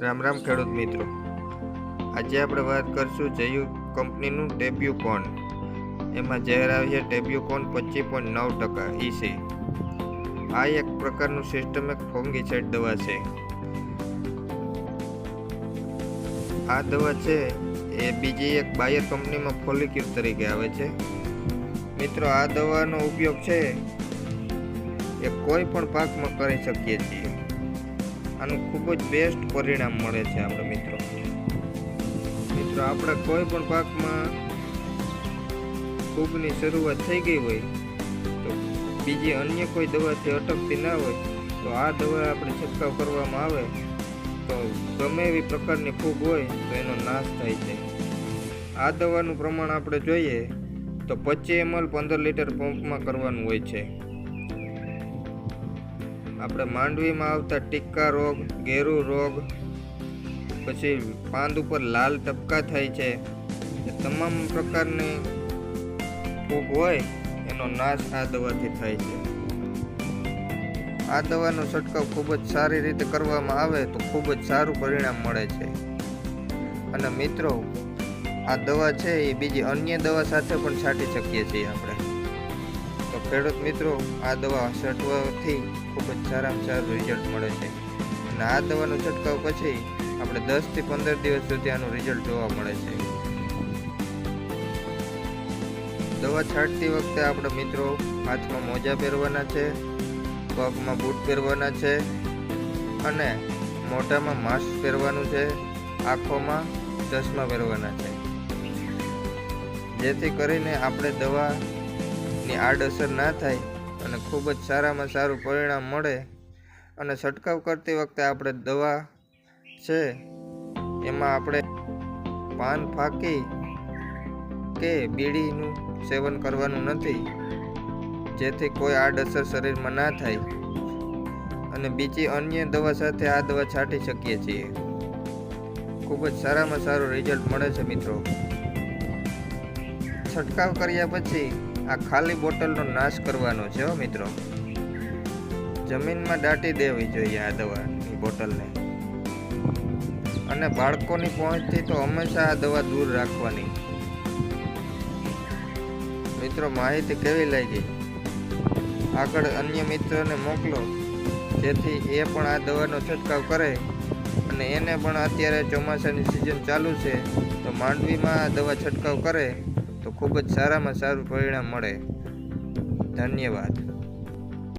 રામ રામ ખેડૂત મિત્રો. આજે આપણે વાત કરશું જયુ કંપનીનું ટેબ્યુકોન એમાં જાહેર આવે છે ટેબ્યુકોન પચીસ પોઈન્ટ નવ ટકા. ઈસી આ એક પ્રકારનું સિસ્ટમિક ફોંગીસાઇડ દવા છે. આ દવા છે એ બીજી એક બાયર કંપનીમાં ફોલિક્યુર તરીકે આવે છે. મિત્રો, આ દવાનો ઉપયોગ છે એ કોઈ પણ પાકમાં કરી શકીએ છીએ. આનું ખૂબ જ બેસ્ટ પરિણામ મળે છે આપણે મિત્રો. મિત્રો, આપણે કોઈ પણ પાકમાં ફૂગની શરૂઆત થઈ ગઈ હોય, તો બીજી અન્ય કોઈ દવાથી અટકતી ના હોય, તો આ દવા આપણે છંટકાવ કરવામાં આવે. તો ગમે એવી પ્રકારની ફૂગ હોય, તો એનો નાશ થાય છે. આ દવાનું પ્રમાણ આપણે જોઈએ, તો પચીસ એમએલ પંદર લીટર પંપમાં કરવાનું હોય છે. આપણે માંડવીમાં આવતા ટીક્કા રોગ, ગેરુ રોગ, પછી પાંદ ઉપર લાલ ટપકા થાય છે. એ તમામ પ્રકારની ફૂગ હોય, એનો નાશ આ દવાથી થાય છે. આ દવાનો છંટકાવ ખૂબ જ સારી રીતે કરવામાં આવે તો ખૂબ જ સારું પરિણામ મળે છે. અને મિત્રો, આ દવા છે એ બીજી અન્ય દવા સાથે પણ છાંટી શકીએ છીએ આપણે. ખેડૂત મિત્રો, આ દવા છંટવાથી ખૂબ જ સારામાં સારું રિઝલ્ટ મળે છે. અને આ દવાનો છંટકાવ પછી આપણે દસથી પંદર દિવસ સુધી આનું રિઝલ્ટ જોવા મળે છે. દવા છાંટતી વખતે આપણે મિત્રો હાથમાં મોજા પહેરવાના છે, પગમાં બૂટ પહેરવાના છે અને મોઢામાં માસ્ક પહેરવાનું છે, આંખોમાં ચશ્મા પહેરવાના છે. જેથી કરીને આપણે દવાની આડઅસર ના થાય અને ખૂબ જ સારામાં સારું પરિણામ મળે અને છંટકાવ કરતી વખતે આપણે દવા છે, એમાં આપણે પાન ફાંકી કે બીડીનું સેવન કરવાનું નથી, જેથી કોઈ આડઅસર શરીરમાં ના થાય અને બીજી અન્ય દવા સાથે આ દવા છાંટી શકીએ છીએ. ખૂબ જ સારામાં સારું રિઝલ્ટ મળે છે મિત્રો. છંટકાવ કર્યા પછી આ ખાલી બોટલનો નાશ કરવાનો છે હો મિત્રો. જમીનમાં દાટી દેવી જોઈએ આ દવાની બોટલને. અને બાળકોની પહોંચથી તો હંમેશા આ દવા દૂર રાખવાની. મિત્રો, માહિતી કેવી લાગી? આગળ અન્ય મિત્રોને મોકલો. જેથી એ પણ આ દવાનો છંટકાવ કરે અને એને પણ અત્યારે ચોમાસાની સિઝન ચાલુ છે, તો માંડવીમાં આ દવા છંટકાવ કરે. તો ખૂબ જ સારામાં સારું પરિણામ મળે. ધન્યવાદ.